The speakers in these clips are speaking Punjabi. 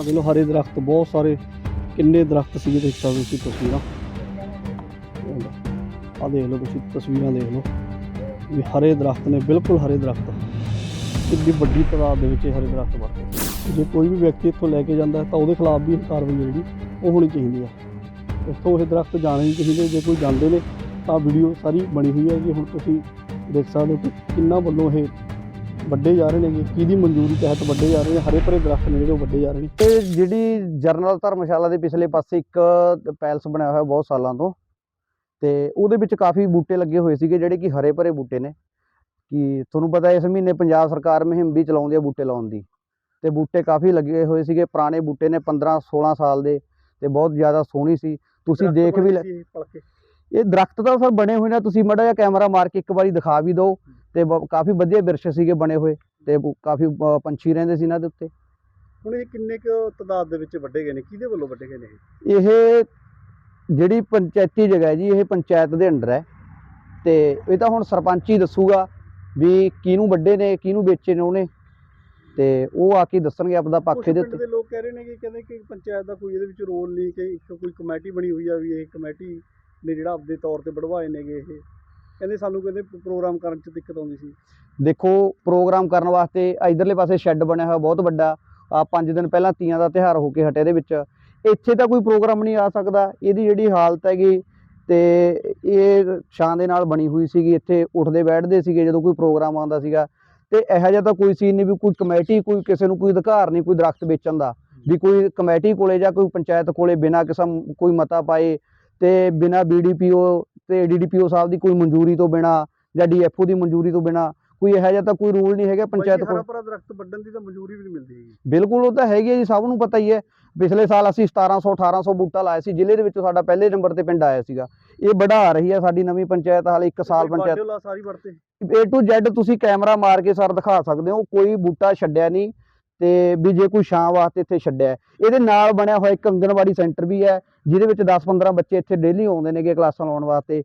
ਆ ਦੇਖ ਲਓ, ਹਰੇ ਦਰਖਤ, ਬਹੁਤ ਸਾਰੇ ਕਿੰਨੇ ਦਰਖਤ ਸੀਗੇ ਦੇਖ ਸਕਦੇ ਤੁਸੀਂ ਤਸਵੀਰਾਂ। ਆ ਦੇਖ ਲਓ ਤੁਸੀਂ ਤਸਵੀਰਾਂ ਦੇਖ ਲਓ। ਵੀ ਹਰੇ ਦਰਖਤ ਨੇ, ਬਿਲਕੁਲ ਹਰੇ ਦਰਖਤ। ਕਿੰਨੀ ਵੱਡੀ ਤਾਦਾਦ ਦੇ ਵਿੱਚ ਇਹ ਹਰੇ ਦਰਖਤ ਵਰਤੇ ਜੇ ਕੋਈ ਵੀ ਵਿਅਕਤੀ ਇੱਥੋਂ ਲੈ ਕੇ ਜਾਂਦਾ ਤਾਂ ਉਹਦੇ ਖਿਲਾਫ ਵੀ ਕਾਰਵਾਈ ਜਿਹੜੀ, ਉਹ ਹੋਣੀ ਚਾਹੀਦੀ ਹੈ। ਇੱਥੋਂ ਇਹ ਦਰਖਤ ਜਾਣੇ ਨਹੀਂ ਚਾਹੀਦੇ, ਜੇ ਕੋਈ ਜਾਂਦੇ ਨੇ, ਤਾਂ ਵੀਡੀਓ ਸਾਰੀ ਬਣੀ ਹੋਈ ਹੈ ਜੀ। ਹੁਣ ਤੁਸੀਂ ਦੇਖ ਸਕਦੇ ਹੋ ਕਿ ਕਿੰਨਾ ਵੱਲੋਂ ਇਹ ਵੱਡੇ ਜਾ ਰਹੇ ਨੇਗੇ ਕਿਹਦੀ ਮਨਜ਼ੂਰੀ ਤਹਿਤ ਵੱਡੇ ਜਾ ਰਹੇ ਨੇ ਹਰੇ ਭਰੇ ਦਰਖਤ ਨੇ ਜਿਹੜੇ ਵੱਡੇ ਜਾ ਰਹੇ ਨੇ। ਇਹ ਜਿਹੜੀ ਜਰਨਲ ਧਰਮਸ਼ਾਲਾ ਦੇ ਪਿਛਲੇ ਪਾਸੇ ਇੱਕ ਪੈਲਸ ਬਣਿਆ ਹੋਇਆ ਬਹੁਤ ਸਾਲਾਂ ਤੋਂ ਤੇ ਉਹਦੇ ਵਿੱਚ ਕਾਫੀ ਬੂਟੇ ਲੱਗੇ ਹੋਏ ਸੀਗੇ ਜਿਹੜੇ ਕਿ ਹਰੇ ਭਰੇ ਬੂਟੇ ਨੇ। ਕਿ ਤੁਹਾਨੂੰ ਪਤਾ ਇਸ ਮਹੀਨੇ ਪੰਜਾਬ ਸਰਕਾਰ ਮੁਹਿੰਮ ਵੀ ਚਲਾਉਂਦੀ ਹੈ ਬੂਟੇ ਲਾਉਣ ਦੀ। ਤੇ ਬੂਟੇ ਕਾਫੀ ਲੱਗੇ ਹੋਏ ਸੀਗੇ ਪੁਰਾਣੇ ਬੂਟੇ ਨੇ 15 16 ਸਾਲ ਦੇ ਤੇ ਬਹੁਤ ਜ਼ਿਆਦਾ ਸੋਹਣੀ ਸੀ। ਤੁਸੀਂ ਦੇਖ ਵੀ ਲੈ ਇਹ ਦਰਖਤ ਤਾਂ ਸਰ ਬਣੇ ਹੋਏ ਨੇ ਤੁਸੀਂ ਮੜਾ ਜਿਹਾ ਕੈਮਰਾ ਮਾਰ ਕੇ ਇੱਕ ਵਾਰੀ ਦਿਖਾ ਵੀ ਦਿਓ। ਤੇ ਕਾਫੀ ਵਧੀਆ ਬਿਰਸ਼ ਸੀਗੇ ਬਣੇ ਹੋਏ ਤੇ ਕਾਫੀ ਪੰਛੀ ਰਹਿੰਦੇ ਸੀ ਇਹਨਾਂ ਦੇ ਉੱਤੇ। ਹੁਣ ਇਹ ਕਿੰਨੇ ਕੁ ਤਾਦਾਦ ਦੇ ਵਿੱਚ ਵੱਡੇ ਗਏ ਨੇ? ਕਿਹਦੇ ਵੱਲੋਂ ਵੱਡੇ ਗਏ ਨੇ ਇਹ? ਜਿਹੜੀ ਪੰਚਾਇਤੀ ਜਗ੍ਹਾ ਹੈ ਜੀ ਇਹ ਪੰਚਾਇਤ ਦੇ ਅੰਡਰ ਹੈ। ਤੇ ਇਹ ਤਾਂ ਹੁਣ ਸਰਪੰਚ ਹੀ ਦੱਸੂਗਾ ਵੀ ਕਿਹਨੂੰ ਵੱਡੇ ਨੇ ਕਿਹਨੂੰ ਵੇਚੇ ਨੇ ਉਹਨੇ। ਤੇ ਉਹ ਆ ਕੇ ਦੱਸਣਗੇ ਆਪਦਾ ਪੱਖ ਪਿੰਡ ਉੱਤੇ। ਦੇ ਲੋਕ ਕਹਿ ਰਹੇ ਨੇ ਕਿ ਕਹਿੰਦੇ ਕਿ ਪੰਚਾਇਤ ਦਾ ਕੋਈ ਇਹਦੇ ਵਿੱਚ ਰੋਲ ਨਹੀਂ ਕਿ ਇੱਕ ਕੋਈ ਕਮੇਟੀ ਬਣੀ ਹੋਈ ਆ ਵੀ ਇਹ ਕਮੇਟੀ ਨੇ ਜਿਹੜਾ ਆਪਦੇ ਤੌਰ ਤੇ ਵਢਵਾਏ ਨੇਗੇ ਇਹ। ਕਹਿੰਦੇ ਸਾਨੂੰ ਕਹਿੰਦੇ ਪ੍ਰੋਗਰਾਮ ਕਰਨ 'ਚ ਦਿੱਕਤ ਆਉਂਦੀ ਸੀ। ਦੇਖੋ, ਪ੍ਰੋਗਰਾਮ ਕਰਨ ਵਾਸਤੇ ਇਧਰਲੇ ਪਾਸੇ ਸ਼ੈੱਡ ਬਣਿਆ ਹੋਇਆ ਬਹੁਤ ਵੱਡਾ। ਆ ਪੰਜ ਦਿਨ ਪਹਿਲਾਂ ਤੀਆਂ ਦਾ ਤਿਉਹਾਰ ਹੋ ਕੇ ਹਟੇ ਇਹਦੇ ਵਿੱਚ। ਇੱਥੇ ਤਾਂ ਕੋਈ ਪ੍ਰੋਗਰਾਮ ਨਹੀਂ ਆ ਸਕਦਾ। ਇਹਦੀ ਜਿਹੜੀ ਹਾਲਤ ਹੈਗੀ ਤੇ ਇਹ ਛਾਂ ਦੇ ਨਾਲ ਬਣੀ ਹੋਈ ਸੀਗੀ। ਇੱਥੇ ਉੱਠਦੇ ਬੈਠਦੇ ਸੀਗੇ ਜਦੋਂ ਕੋਈ ਪ੍ਰੋਗਰਾਮ ਆਉਂਦਾ ਸੀਗਾ। ਤੇ ਇਹੋ ਜਿਹਾ ਤਾਂ ਕੋਈ ਸੀਨ ਨਹੀਂ ਵੀ ਕੋਈ ਕਮੇਟੀ, ਕੋਈ ਕਿਸੇ ਨੂੰ ਕੋਈ ਅਧਿਕਾਰ ਨਹੀਂ, ਕੋਈ ਦਰਖਤ ਵੇਚਣ ਦਾ। ਵੀ ਕੋਈ ਕਮੇਟੀ ਕੋਲੇ ਜਾਂ ਕੋਈ ਪੰਚਾਇਤ ਕੋਲੇ ਬਿਨਾਂ ਕਿਸੇ ਕੋਈ ਮਤਾ ਪਾਏ ਤੇ ਬਿਨਾਂ ਬੀਡੀਪੀਓ ਤੇ ਡੀਡੀਪੀਓ ਸਾਹਿਬ ਦੀ ਕੋਈ ਮਨਜ਼ੂਰੀ ਤੋਂ ਬਿਨਾਂ ਜਾਂ ਡੀਐਫਓ ਦੀ ਮਨਜ਼ੂਰੀ ਤੋਂ ਬਿਨਾਂ ਕੋਈ ਇਹੋ ਜਿਹਾ ਤਾਂ ਕੋਈ ਰੂਲ ਨਹੀਂ ਹੈਗਾ ਪੰਚਾਇਤ ਕੋਲ। ਹਰਾ ਦਰਖਤ ਵੱਢਣ ਦੀ ਤਾਂ ਮਨਜ਼ੂਰੀ ਵੀ ਨਹੀਂ ਮਿਲਦੀ ਹੈਗੀ। ਬਿਲਕੁਲ ਉਹ ਤਾਂ ਹੈਗੀ ਹੈ ਜੀ ਸਭ ਨੂੰ ਪਤਾ ਹੀ ਹੈ। ਪਿਛਲੇ ਸਾਲ ਅਸੀਂ 1700 1800 ਬੂਟਾ ਲਾਇਆ ਸੀ ਜ਼ਿਲ੍ਹੇ ਦੇ ਵਿੱਚ ਸਾਡਾ ਪਹਿਲੇ ਨੰਬਰ ਤੇ ਪਿੰਡ ਆਇਆ ਸੀਗਾ। ਇਹ ਵਧਾ ਰਹੀ ਹੈ ਸਾਡੀ ਨਵੀਂ ਪੰਚਾਇਤ ਹਾਲੇ 1 ਸਾਲ ਪੰਚਾਇਤ। ਸਾਰੀ ਵਰਤੇ। A to Z ਤੁਸੀਂ ਕੈਮਰਾ ਮਾਰ ਕੇ ਸਰ ਦਿਖਾ ਸਕਦੇ ਹੋ ਕੋਈ ਬੂਟਾ ਛੱਡਿਆ ਨਹੀਂ। ਤੇ ਵੀ ਜੇ ਕੋਈ ਛਾਂ ਵਾਸਤੇ ਇੱਥੇ ਛੱਡਿਆ ਹੈ। ਇਹਦੇ ਨਾਲ ਬਣਿਆ ਹੋਇਆ ਇੱਕ ਅੰਗਨਵਾੜੀ ਸੈਂਟਰ ਵੀ ਹੈ ਜਿਹਦੇ ਵਿੱਚ 10-15 ਬੱਚੇ ਇੱਥੇ ਡੇਲੀ ਆਉਂਦੇ ਨੇਗੇ ਕਲਾਸਾਂ ਲਾਉਣ ਵਾਸਤੇ।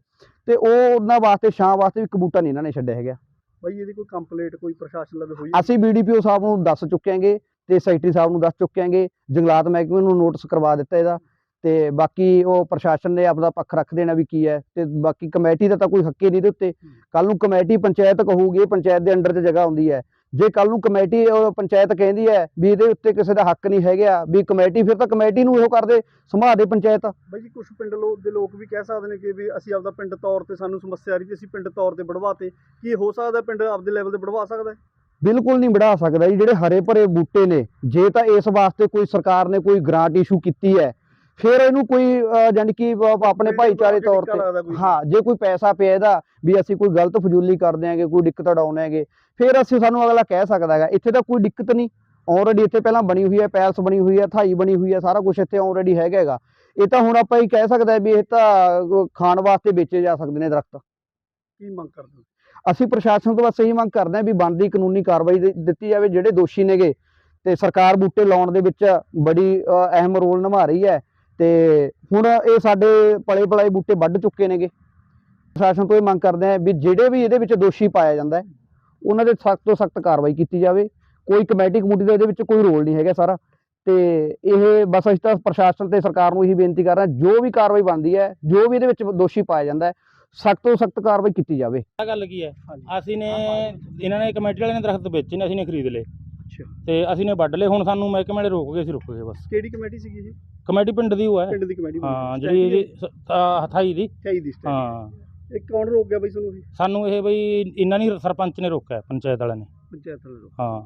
ਤੇ ਉਹ ਉਹਨਾਂ ਵਾਸਤੇ ਛਾਂ ਵਾਸਤੇ ਵੀ ਇੱਕ ਬੂਟਾ ਨਹੀਂ ਇਹਨਾਂ ਨੇ ਛੱਡਿਆ ਹੈਗਾ। ਬਈ ਇਹਦੀ ਕੋਈ ਕੰਪਲੇਂਟ ਕੋਈ ਪ੍ਰਸ਼ਾਸਨ ਲਵੇ ਹੋਈ ਅਸੀਂ ਬੀਡੀਪੀਓ ਸਾਹਿਬ ਨੂੰ ਦੱਸ ਚੁੱਕੇ ਹਾਂਗੇ ਤੇ ਸੈਕਟਰੀ ਸਾਹਿਬ ਨੂੰ ਦੱਸ ਚੁੱਕੇ ਹਾਂਗੇ। ਜੰਗਲਾਤ ਮਹਿਕਮੇ ਨੂੰ ਨੋਟਿਸ ਕਰਵਾ ਦਿੱਤਾ ਇਹਦਾ। ਤੇ ਬਾਕੀ ਉਹ ਪ੍ਰਸ਼ਾਸਨ ਨੇ ਆਪਦਾ ਪੱਖ ਰੱਖ ਦੇਣਾ ਵੀ ਕੀ ਹੈ। ਤੇ ਬਾਕੀ ਕਮੇਟੀ ਦਾ ਤਾਂ ਕੋਈ ਹੱਕੇ ਨਹੀਂ ਦੇ ਉੱਤੇ। ਕੱਲ ਨੂੰ ਕਮੇਟੀ ਪੰਚਾਇਤ ਕਹੂਗੀ ਪੰਚਾਇਤ ਦੇ ਅੰਡਰ 'ਚ ਜਗ੍ਹਾ ਹੁੰਦੀ ਹੈ। ਜੇ ਕੱਲ ਨੂੰ ਕਮੇਟੀ ਪੰਚਾਇਤ ਕਹਿੰਦੀ ਹੈ ਵੀ ਇਹਦੇ ਉੱਤੇ ਕਿਸੇ ਦਾ ਹੱਕ ਨਹੀਂ ਹੈਗਾ ਵੀ ਕਮੇਟੀ ਫਿਰ ਤਾਂ ਕਮੇਟੀ ਨੂੰ ਇਹੋ ਕਰਦੇ ਸਮਾ ਦੇ ਪੰਚਾਇਤ ਬਈ ਜੀ ਕੁਝ ਪਿੰਡ ਲੋਕ ਦੇ ਲੋਕ ਵੀ ਕਹਿ ਸਕਦੇ ਨੇ ਕਿ ਵੀ ਅਸੀਂ ਆਪਦਾ ਪਿੰਡ ਤੌਰ ਤੇ ਸਾਨੂੰ ਸਮੱਸਿਆ ਆ ਰਹੀ ਤੇ ਅਸੀਂ ਪਿੰਡ ਤੌਰ ਤੇ ਵਢਵਾਤੇ ਕੀ ਹੋ ਸਕਦਾ ਪਿੰਡ ਆਪਦੇ ਲੈਵਲ ਤੇ ਵਢਵਾ ਸਕਦਾ? ਬਿਲਕੁਲ ਨਹੀਂ ਵਧਾ ਸਕਦਾ ਜੀ ਜਿਹੜੇ ਹਰੇ ਭਰੇ ਬੂਟੇ ਨੇ ਜੇ ਤਾਂ ਇਸ ਵਾਸਤੇ ਕੋਈ ਸਰਕਾਰ ਨੇ ਕੋਈ ਗ੍ਰਾਂਟ ਇਸ਼ੂ ਕੀਤੀ ਹੈ ਫਿਰ ਇਹਨੂੰ ਕੋਈ ਜਾਣੀ ਕਿ ਆਪਣੇ ਭਾਈਚਾਰੇ ਤੌਰ ਤੇ। ਹਾਂ ਜੇ ਕੋਈ ਪੈਸਾ ਪਿਆ ਇਹਦਾ ਵੀ ਅਸੀਂ ਕੋਈ ਗਲਤ ਫਜ਼ੂਲੀ ਕਰਦੇ ਆਂਗੇ ਕੋਈ ਦਿੱਕਤ ਆਂਗੇ ਫਿਰ ਅਸੀਂ ਸਾਨੂੰ ਅਗਲਾ ਕਹਿ ਸਕਦਾ ਹੈਗਾ ਇੱਥੇ ਤਾਂ ਕੋਈ ਦਿੱਕਤ ਨਹੀਂ। ਆਲਰੇਡੀ ਇੱਥੇ ਪਹਿਲਾਂ ਬਣੀ ਹੋਈ ਹੈ ਪੈਲਸ ਬਣੀ ਹੋਈ ਹੈ ਥਾਈ ਬਣੀ ਹੋਈ ਹੈ ਸਾਰਾ ਕੁਝ ਇੱਥੇ ਆਲਰੇਡੀ ਹੈਗਾ ਹੈਗਾ। ਇਹ ਤਾਂ ਹੁਣ ਆਪਾਂ ਹੀ ਕਹਿ ਸਕਦੇ ਵੀ ਇਹ ਤਾਂ ਖਾਣ ਵਾਸਤੇ ਵੇਚੇ ਜਾ ਸਕਦੇ ਨੇ ਦਰਖਤ। ਕੀ ਮੰਗ ਕਰਦੇ ਅਸੀਂ ਪ੍ਰਸ਼ਾਸਨ ਤੋਂ ਬਸ ਇਹੀ ਮੰਗ ਕਰਦੇ ਹਾਂ ਵੀ ਬਣਦੀ ਕਾਨੂੰਨੀ ਕਾਰਵਾਈ ਦਿੱਤੀ ਜਾਵੇ ਜਿਹੜੇ ਦੋਸ਼ੀ ਨੇਗੇ। ਤੇ ਸਰਕਾਰ ਬੂਟੇ ਲਾਉਣ ਦੇ ਵਿੱਚ ਬੜੀ ਅਹਿਮ ਰੋਲ ਨਿਭਾ ਰਹੀ ਹੈ। ਤੇ ਹੁਣ ਇਹ ਸਾਡੇ ਪਲੇ ਪਲਾਏ ਬੂਟੇ ਵੱਢ ਚੁੱਕੇ ਨੇਗੇ। ਪ੍ਰਸ਼ਾਸਨ ਤੋਂ ਇਹ ਮੰਗ ਕਰਦੇ ਹਾਂ ਵੀ ਜਿਹੜੇ ਵੀ ਇਹਦੇ ਵਿੱਚ ਦੋਸ਼ੀ ਪਾਇਆ ਜਾਂਦਾ ਹੈ ਉਹਨਾਂ ਦੇ ਸਖਤ ਤੋਂ ਸਖਤ ਕਾਰਵਾਈ ਕੀਤੀ ਜਾਵੇ। ਕੋਈ ਕਮੇਟੀ ਕਮੂਟੀ ਦਾ ਇਹਦੇ ਵਿੱਚ ਕੋਈ ਰੋਲ ਨਹੀਂ ਹੈਗਾ ਸਾਰਾ। ਤੇ ਇਹ ਬਸ ਅਸੀਂ ਤਾਂ ਪ੍ਰਸ਼ਾਸਨ ਤੇ ਸਰਕਾਰ ਨੂੰ ਇਹੀ ਬੇਨਤੀ ਕਰ ਰਹੇ ਹਾਂ ਜੋ ਵੀ ਕਾਰਵਾਈ ਬਣਦੀ ਹੈ ਜੋ ਵੀ ਇਹਦੇ ਵਿੱਚ ਦੋਸ਼ੀ ਪਾਇਆ ਜਾਂਦਾ ਹੈ ਸਖਤ ਤੋਂ ਸਖਤ ਕਾਰਵਾਈ ਕੀਤੀ ਜਾਵੇ। ਆਹ ਗੱਲ ਕੀ ਹੈ? ਅਸੀਂ ਨੇ ਇਹਨਾਂ ਨੇ ਕਮੇਟੀ ਵਾਲਿਆਂ ਨੇ ਦਰਖਤ ਵੇਚੇ ਨੇ ਅਸੀਂ ਨੇ ਖਰੀਦ ਲਏ। ਤੇ ਅਸੀਂ ਨੇ ਵੱਢ ਲਏ ਹੁਣ ਸਾਨੂੰ ਮਹਿਕਮੇ ਨੇ ਰੋਕ ਗਏ ਅਸੀਂ ਰੁਕ ਗਏ ਬਸ। ਕਿਹੜੀ ਕਮੇਟੀ ਸੀਗੀ ਇਹ? ਕਮੇਟੀ ਪਿੰਡ ਦੀ ਉਹ ਹੈ। ਪਿੰਡ ਦੀ ਕਮੇਟੀ ਹਾਂ ਜਿਹੜੀ ਇਹਦੀ ਹਥਾਈ ਦੀ। ਚਾਹੀ ਦੀ ਸਟੈਂਡ ਹਾਂ। ਇਹ ਕੌਣ ਰੋਕ ਗਿਆ ਬਈ ਤੁਹਾਨੂੰ ਇਹ? ਸਾਨੂੰ ਇਹ ਬਈ ਇਹਨਾਂ ਨੇ ਸਰਪੰਚ ਨੇ ਰੋਕਿਆ ਪੰਚਾਇਤ ਵਾਲਿਆਂ ਨੇ। ਪੰਚਾਇਤ ਵਾਲੇ ਲੋਕ ਹਾਂ।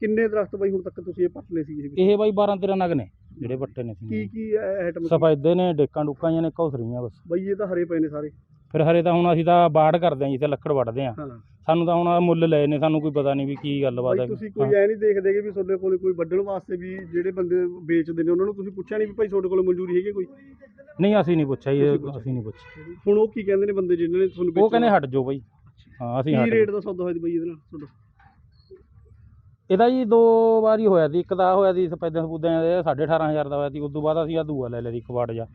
ਕਿੰਨੇ ਦਰਖਤ ਬਈ ਹੁਣ ਤੱਕ ਤੁਸੀਂ ਇਹ ਪੱਟ ਲਏ ਸੀ ਇਹ? ਬਈ 12 13 ਨਗ ਨੇ ਜਿਹੜੇ ਵੱਟੇ ਨੇ ਕੀ ਸੀ ਕੀ ਆਈਟਮ ਸਫੈਦੇ ਨੇ ਡੇਕਾਂ ਡੁੱਕਾਂ ਜਿਹੀਆਂ ਨੇ ਕੌਸਰੀਆਂ ਬਸ। ਬਈ ਇਹ ਤਾਂ ਹਰੇ ਪਏ ਨੇ ਸਾਰੇ। ਫਿਰ ਹਰੇ ਤਾਂ ਹੁਣ ਅਸੀਂ ਤਾਂ ਬਾੜ ਕਰਦੇ ਆਂ ਜੀ ਤੇ ਲੱਕੜ ਵੱਢਦੇ ਆਂ ਹਾਂ। ਸਾਨੂੰ ਤਾਂ ਹੁਣ ਮੁੱਲ ਲਏ ਨੇ ਸਾਨੂੰ ਕੋਈ ਪਤਾ ਨਹੀਂ ਵੀ ਕੀ ਗੱਲਬਾਤ ਹੈ। ਤੁਸੀਂ ਕੋਈ ਐ ਨਹੀਂ ਦੇਖਦੇ ਕਿ ਵੀ ਤੁਹਾਡੇ ਕੋਲੇ ਕੋਈ ਵੱਢਣ ਵਾਸਤੇ ਵੀ ਜਿਹੜੇ ਬੰਦੇ ਵੇਚਦੇ ਨੇ ਉਹਨਾਂ ਨੂੰ ਤੁਸੀਂ ਪੁੱਛਿਆ ਨਹੀਂ ਵੀ ਭਾਈ ਤੁਹਾਡੇ ਕੋਲੇ ਮਨਜ਼ੂਰੀ ਹੈਗੀ ਕੋਈ? ਨਹੀਂ ਅਸੀਂ ਨਹੀਂ ਪੁੱਛਿਆ ਜੀ ਤੁਸੀਂ ਇਹ ਪੁੱਛਿਆ। ਅਸੀਂ ਨਹੀਂ ਪੁੱਛਿਆ। ਹੁਣ ਉਹ ਕੀ ਕਹਿੰਦੇ ਨੇ ਬੰਦੇ ਜਿਹਨਾਂ ਨੇ ਤੁਹਾਨੂੰ ਉਹ ਕਹਿੰਦੇ? ਹਟ ਜਾਓ ਬਈ। ਹਾਂ ਅਸੀਂ ਕੀ। ਰੇਟ ਦਾ ਸੌਦਾ ਹੋਇਆ ਸੀ ਬਈ ਇਹਦੇ ਨਾਲ ਤੁਹਾਡਾ? ਇਹਦਾ ਜੀ ਦੋ ਵਾਰੀ ਹੋਇਆ ਸੀ ਇੱਕ ਦਾ ਹੋਇਆ ਸੀ ਸਪੈਦਾਂ ਸਪੂਦਾਂ ਦੇ 18500 ਦਾ ਹੋਇਆ ਸੀ ਉਸ ਤੋਂ ਬਾਅਦ ਅਸੀਂ ਆ ਦੂਆ ਲੈ ਲਿਆ ਸੀ ਕਵਾੜ ਜਾ।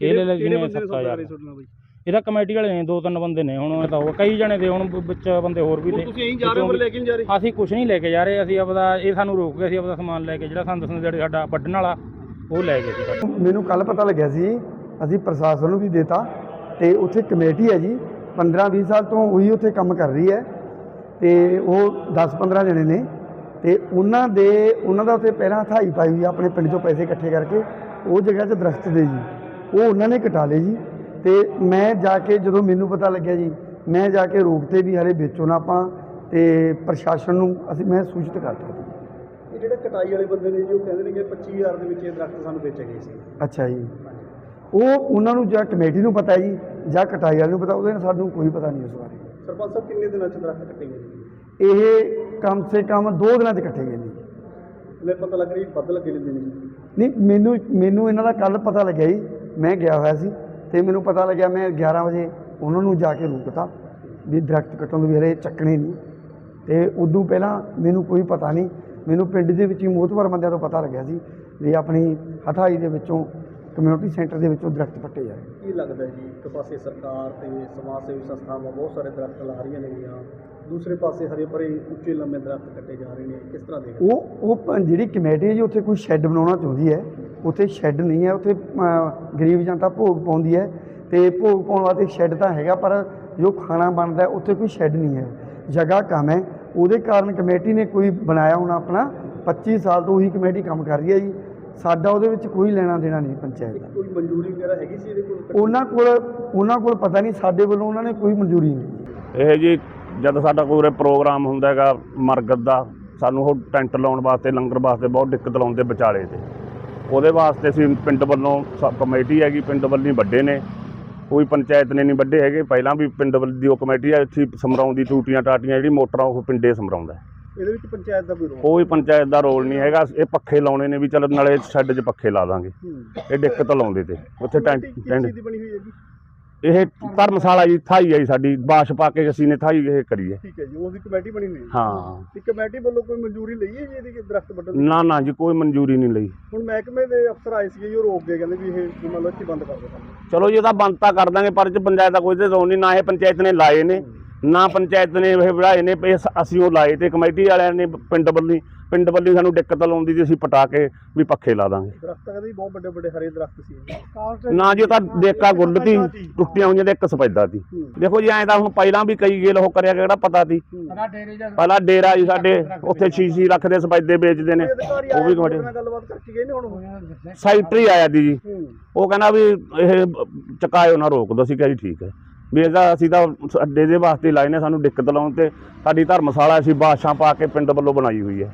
ਕਿਹੜੇ ਲੈ ਲਈ ਕਿਹੜੇ ਨੇ ਬੰਦੇ ਨੇ ਸੌਦਾ 7000 ਕਰੇ ਤੁਹਾਡੇ ਨਾਲ ਬਈ? ਇਹਦਾ ਕਮੇਟੀ ਵਾਲੇ ਨੇ ਦੋ ਤਿੰਨ ਬੰਦੇ ਨੇ ਹੁਣ ਇਹ ਤਾਂ ਹੋ ਕਈ ਜਣੇ ਦੇ ਹੁਣ ਵਿੱਚ ਬੰਦੇ ਹੋਰ ਵੀ ਨੇ। ਤੁਸੀਂ ਇਹੀ ਜਾ ਰਹੇ ਹੋ ਲੈ ਕੇ ਨਹੀਂ ਜਾ ਰਹੇ? ਅਸੀਂ ਕੁਝ ਨਹੀਂ ਲੈ ਕੇ ਜਾ ਰਹੇ ਅਸੀਂ ਆਪਦਾ ਇਹ ਸਾਨੂੰ ਰੋਕ ਗਏ ਅਸੀਂ ਆਪਦਾ ਸਮਾਨ ਲੈ ਕੇ ਜਿਹੜਾ ਸਾਨੂੰ ਦੱਸਣ ਜਿਹੜੇ ਸਾਡਾ ਵੱਢਣ ਵਾਲਾ ਉਹ ਲੈ ਗਏ ਸੀ ਮੈਨੂੰ ਕੱਲ ਪਤਾ ਲੱਗਿਆ ਸੀ ਅਸੀਂ ਪ੍ਰਸ਼ਾਸਨ ਨੂੰ ਵੀ ਦੇਤਾ ਤੇ ਉੱਥੇ ਕਮੇਟੀ ਹੈ ਜੀ 15-20 ਸਾਲ ਤੋਂ ਉਹੀ ਉੱਥੇ ਕੰਮ ਕਰ ਰਹੀ ਹੈ ਤੇ ਉਹ 10-15 ਜਣੇ ਨੇ ਤੇ ਉਹਨਾਂ ਦੇ ਉਹਨਾਂ ਦਾ ਉੱਥੇ ਪਹਿਲਾਂ ਹਥਾਈ ਪਾਈ ਹੋਈ ਆਪਣੇ ਪਿੰਡ ਚੋਂ ਪੈਸੇ ਇਕੱਠੇ ਕਰਕੇ ਉਹ ਜਗ੍ਹਾ 'ਚ ਦਰਖਤ ਦੇ ਜੀ ਉਹ ਉਹਨਾਂ ਨੇ ਕਟਾ ਲਏ ਜੀ ਤੇ ਮੈਂ ਜਾ ਕੇ ਜਦੋਂ ਮੈਨੂੰ ਪਤਾ ਲੱਗਿਆ ਜੀ ਮੈਂ ਜਾ ਕੇ ਰੋਕਤੇ ਵੀ ਹਰੇ ਵੇਚੋ ਨਾ ਆਪਾਂ ਤੇ ਪ੍ਰਸ਼ਾਸਨ ਨੂੰ ਅਸੀਂ ਮੈਂ ਸੂਚਿਤ ਕਰਤਾ ਜੀ। ਇਹ ਜਿਹੜੇ ਕਟਾਈ ਵਾਲੇ ਬੰਦੇ ਨੇ ਜੀ ਉਹ ਕਹਿੰਦੇ ਨੇ ਕਿ 25000 ਦੇ ਵਿੱਚ ਇਹ ਦਰਖਤ ਸਾਨੂੰ ਵੇਚੇ ਗਏ ਸੀ। ਅੱਛਾ ਜੀ। ਉਹ ਉਹਨਾਂ ਨੂੰ ਜਾਂ ਕਮੇਟੀ ਨੂੰ ਪਤਾ ਹੈ ਜੀ ਜਾਂ ਕਟਾਈ ਵਾਲੇ ਨੂੰ ਪਤਾ ਉਹਦੇ ਨਾਲ ਸਾਨੂੰ ਕੋਈ ਪਤਾ ਨਹੀਂ ਉਸ ਬਾਰੇ। ਸਰਪੰਚ ਸਾਹਿਬ ਕਿੰਨੇ ਦਿਨਾਂ ਚ ਦਰਖਤ ਕੱਟੇ ਗਏ ਜੀ ਇਹ ਕਮ ਸੇ ਕਮ 2 ਦਿਨਾਂ 'ਚ ਇਕੱਠੇ ਗਏ ਪਤਾ ਲੱਗ ਰਹੀ ਨੇ ਜੀ। ਨਹੀਂ ਮੈਨੂੰ ਮੈਨੂੰ ਇਹਨਾਂ ਦਾ ਕੱਲ ਪਤਾ ਲੱਗਿਆ ਜੀ ਮੈਂ ਗਿਆ ਹੋਇਆ ਸੀ। ਤੇ ਮੈਨੂੰ ਪਤਾ ਲੱਗਿਆ ਮੈਂ 11 ਵਜੇ ਉਹਨਾਂ ਨੂੰ ਜਾ ਕੇ ਰੋਕਤਾ ਵੀ ਦਰਖਤ ਕੱਟਣ ਦੇ ਵੀਰੇ ਚੱਕਣੇ ਨਹੀਂ। ਤੇ ਉਦੋਂ ਪਹਿਲਾਂ ਮੈਨੂੰ ਕੋਈ ਪਤਾ ਨਹੀਂ ਮੈਨੂੰ ਪਿੰਡ ਦੇ ਵਿੱਚ ਹੀ ਮੋਹਤਵਰ ਬੰਦਿਆਂ ਤੋਂ ਪਤਾ ਲੱਗਿਆ ਸੀ ਵੀ ਆਪਣੀ ਹਠਾਈ ਦੇ ਵਿੱਚੋਂ ਕਮਿਊਨਿਟੀ ਸੈਂਟਰ ਦੇ ਵਿੱਚੋਂ ਦਰਖਤ ਪੱਟੇ ਜਾ ਰਹੇ। ਕੀ ਲੱਗਦਾ ਜੀ ਇੱਕ ਪਾਸੇ ਸਰਕਾਰ ਤੇ ਸਮਾਜ ਸੇਵੀ ਸੰਸਥਾਵਾਂ ਬਹੁਤ ਸਾਰੇ ਦਰਖਤ ਲਾ ਰਹੀਆਂ ਨੇਗੀਆਂ ਦੂਸਰੇ ਪਾਸੇ ਹਰੇ ਭਰੇ ਉੱਚੇ ਲੰਮੇ ਦਰਖਤ ਕੱਟੇ ਜਾ ਰਹੇ ਨੇ ਕਿਸ ਤਰ੍ਹਾਂ ਦੇਖਦੇ ਉਹ ਉਹ ਜਿਹੜੀ ਕਮੇਟੀ ਹੈ ਜੀ ਉੱਥੇ ਕੋਈ ਸ਼ੈੱਡ ਬਣਾਉਣਾ ਚਾਹੁੰਦੀ ਹੈ। ਉੱਥੇ ਸ਼ੈੱਡ ਨਹੀਂ ਹੈ ਉੱਥੇ ਗਰੀਬ ਜਨਤਾ ਭੋਗ ਪਾਉਂਦੀ ਹੈ ਤੇ ਭੋਗ ਪਾਉਣ ਵਾਸਤੇ ਸ਼ੈੱਡ ਤਾਂ ਹੈਗਾ ਪਰ ਜੋ ਖਾਣਾ ਬਣਦਾ ਹੈ, ਉੱਥੇ ਕੋਈ ਸ਼ੈੱਡ ਨਹੀਂ ਹੈ। ਜਗ੍ਹਾ ਕਮ ਹੈ। ਉਹਦੇ ਕਾਰਨ ਕਮੇਟੀ ਨੇ ਕੋਈ ਬਣਾਇਆ ਹੁਣ ਆਪਣਾ 25 ਸਾਲ ਤੋਂ ਉਹੀ ਕਮੇਟੀ ਕੰਮ ਕਰ ਰਹੀ ਹੈ ਜੀ। ਸਾਡਾ ਉਹਦੇ ਵਿੱਚ ਕੋਈ ਲੈਣਾ ਦੇਣਾ ਨਹੀਂ ਪੰਚਾਇਤ ਦਾ। ਕੋਈ ਮਨਜ਼ੂਰੀ ਵਗੈਰਾ ਹੈਗੀ ਸੀ ਇਹਦੇ ਕੋਲ? ਉਹਨਾਂ ਕੋਲ ਉਹਨਾਂ ਕੋਲ ਪਤਾ ਨਹੀਂ ਸਾਡੇ ਵੱਲੋਂ ਉਹਨਾਂ ਨੇ ਕੋਈ ਮਨਜ਼ੂਰੀ ਨਹੀਂ। ਇਹ ਜੀ ਜਦ ਸਾਡਾ ਕੋਈ ਉਰੇ ਪ੍ਰੋਗਰਾਮ ਹੁੰਦਾ ਹੈਗਾ ਮਰਗਤ ਦਾ ਸਾਨੂੰ ਉਹ ਟੈਂਟ ਲਾਉਣ ਵਾਸਤੇ ਲੰਗਰ ਵਾਸਤੇ ਬਹੁਤ ਦਿੱਕਤ ਲਾਉਂਦੇ ਵਿਚਾਲੇ ਤੇ। ਉਹਦੇ ਵਾਸਤੇ ਅਸੀਂ ਪਿੰਡ ਵੱਲੋਂ ਕਮੇਟੀ ਹੈਗੀ ਪਿੰਡ ਵੱਲੋਂ ਵੱਡੇ ਨੇ। ਕੋਈ ਪੰਚਾਇਤ ਨੇ ਨਹੀਂ ਵੱਡੇ ਹੈਗੇ। ਪਹਿਲਾਂ ਵੀ ਪਿੰਡ ਵੱਲ ਦੀ ਉਹ ਕਮੇਟੀ ਹੈ ਇੱਥੇ ਸਮਰਾਉਂਦੀ ਟੂਟੀਆਂ ਟਾਟੀਆਂ ਜਿਹੜੀ ਮੋਟਰਾਂ ਉਹ ਪਿੰਡੇ ਸਮਰਾਉਂਦਾ। ਇਹਦੇ ਵਿੱਚ ਪੰਚਾਇਤ ਦਾ ਕੋਈ ਰੋਲ ਕੋਈ ਪੰਚਾਇਤ ਦਾ ਰੋਲ ਨਹੀਂ ਹੈਗਾ। ਇਹ ਪੱਖੇ ਲਾਉਣੇ ਨੇ ਵੀ ਚੱਲ ਨਾਲੇ ਸ਼ੈੱਡ 'ਚ ਪੱਖੇ ਲਾ ਦਾਂਗੇ। ਇਹ ਦਿੱਕਤ ਲਾਉਂਦੇ ਤੇ। ਉੱਥੇ ਟੈਂਟ ਦੀ ਬਣੀ ਹੋਈ ਹੈ ਜੀ ਇਹ ਧਰਮਸ਼ਾਲਾ ਜੀ ਥਾਈ ਜੀ ਸਾਡੀ ਬਾਸ਼ ਪਾ ਕੇ ਅਸੀਂ ਨੇ ਥਾਈ ਇਹ ਕਰੀ ਹੈ ਠੀਕ ਹੈ ਜੀ ਉਸ ਦੀ ਕਮੇਟੀ ਬਣੀ ਹੋਈ ਹੈ? ਹਾਂ। ਤੇ ਕਮੇਟੀ ਵੱਲੋਂ ਕੋਈ ਮਨਜ਼ੂਰੀ ਲਈ ਹੈ ਜੀ ਇਹਦੀ ਕਿ ਦਰਖਤ ਵੱਢਣ ਦੀ? ਨਾ ਨਾ ਜੀ ਕੋਈ ਮਨਜ਼ੂਰੀ ਨਹੀਂ ਲਈ। ਹੁਣ ਮਹਿਕਮੇ ਦੇ ਅਫਸਰ ਆਏ ਸੀਗੇ ਜੀ ਉਹ ਰੋਕ ਗਏ ਕਹਿੰਦੇ ਵੀ ਇਹ ਵੀ ਮੰਨ ਲਓ ਇੱਥੇ ਬੰਦ ਕਰ ਦਿਓ। ਚਲੋ ਜੀ ਉਹਦਾ ਬੰਦ ਤਾਂ ਕਰ ਦਾਂਗੇ ਪਰ ਚ ਪੰਚਾਇਤ ਦਾ ਕੋਈ ਤੇ ਰੋਲ ਨਹੀਂ ਨਾ ਇਹ ਪੰਚਾਇਤ ਨੇ ਲਾਏ ਨੇ ਨਾ ਪੰਚਾਇਤ ਨੇ ਇਹ ਬਣਾਏ ਨੇ ਅਸੀਂ ਉਹ ਲਾਏ ਤੇ ਕਮੇਟੀ ਵਾਲਿਆਂ ਨੇ ਪਿੰਡ ਵੱਲੋਂ ਪਿੰਡ ਵੱਲੋਂ ਸਾਨੂੰ ਦਿੱਕਤ ਲਾਉਂਦੀ ਤੇ ਅਸੀਂ ਪਟਾ ਕੇ ਵੀ ਪੱਖੇ ਲਾ ਦਾਂਗੇ। ਦਰਖਤ ਕਹਿੰਦੇ ਜੀ ਬਹੁਤ ਵੱਡੇ ਵੱਡੇ ਹਰੇ ਦਰਖਤ ਸੀ। ਨਾ ਜੀ ਉਹ ਤਾਂ ਦੇਖਾ ਗੁੱਲ ਤੀ ਟੁੱਟੀਆਂ ਹੋਈਆਂ ਤੇ ਇੱਕ ਸਫੈਦਾ ਤੀ। ਦੇਖੋ ਜੀ ਐਂ ਤਾਂ ਹੁਣ ਪਹਿਲਾਂ ਵੀ ਕਈ ਗੇਲ ਉਹ ਕਰਿਆ ਕਿਹੜਾ ਪਤਾ ਤੀ? ਪਹਿਲਾਂ ਡੇਰਾ ਜੀ ਸਾਡੇ ਉੱਥੇ ਛੀ-ਛੀ ਲੱਖ ਦੇ ਸਫੈਦੇ ਵੇਚਦੇ ਨੇ। ਉਹ ਵੀ ਸੀ, ਹੁਣ ਸੈਕਟਰੀ ਆਇਆ ਦੀ ਜੀ। ਉਹ ਕਹਿੰਦਾ ਵੀ ਇਹ ਚਕਾਇਓ ਨਾ ਰੋਕ ਦੋ। ਅਸੀਂ ਕਿਹਾ ਜੀ ਠੀਕ ਹੈ। ਵੀ ਇਹਦਾ ਅਸੀਂ ਤਾਂ ਅੱਡੇ ਦੇ ਵਾਸਤੇ ਲਾਏ ਨੇ ਸਾਨੂੰ ਦਿੱਕਤ ਲਾਉਣ ਤੇ ਸਾਡੀ ਧਰਮਸ਼ਾਲਾ ਅਸੀਂ ਬਾਦਸ਼ਾਹ ਪਾ ਕੇ ਪਿੰਡ ਵੱਲੋਂ ਬਣਾਈ ਹੋਈ ਹੈ।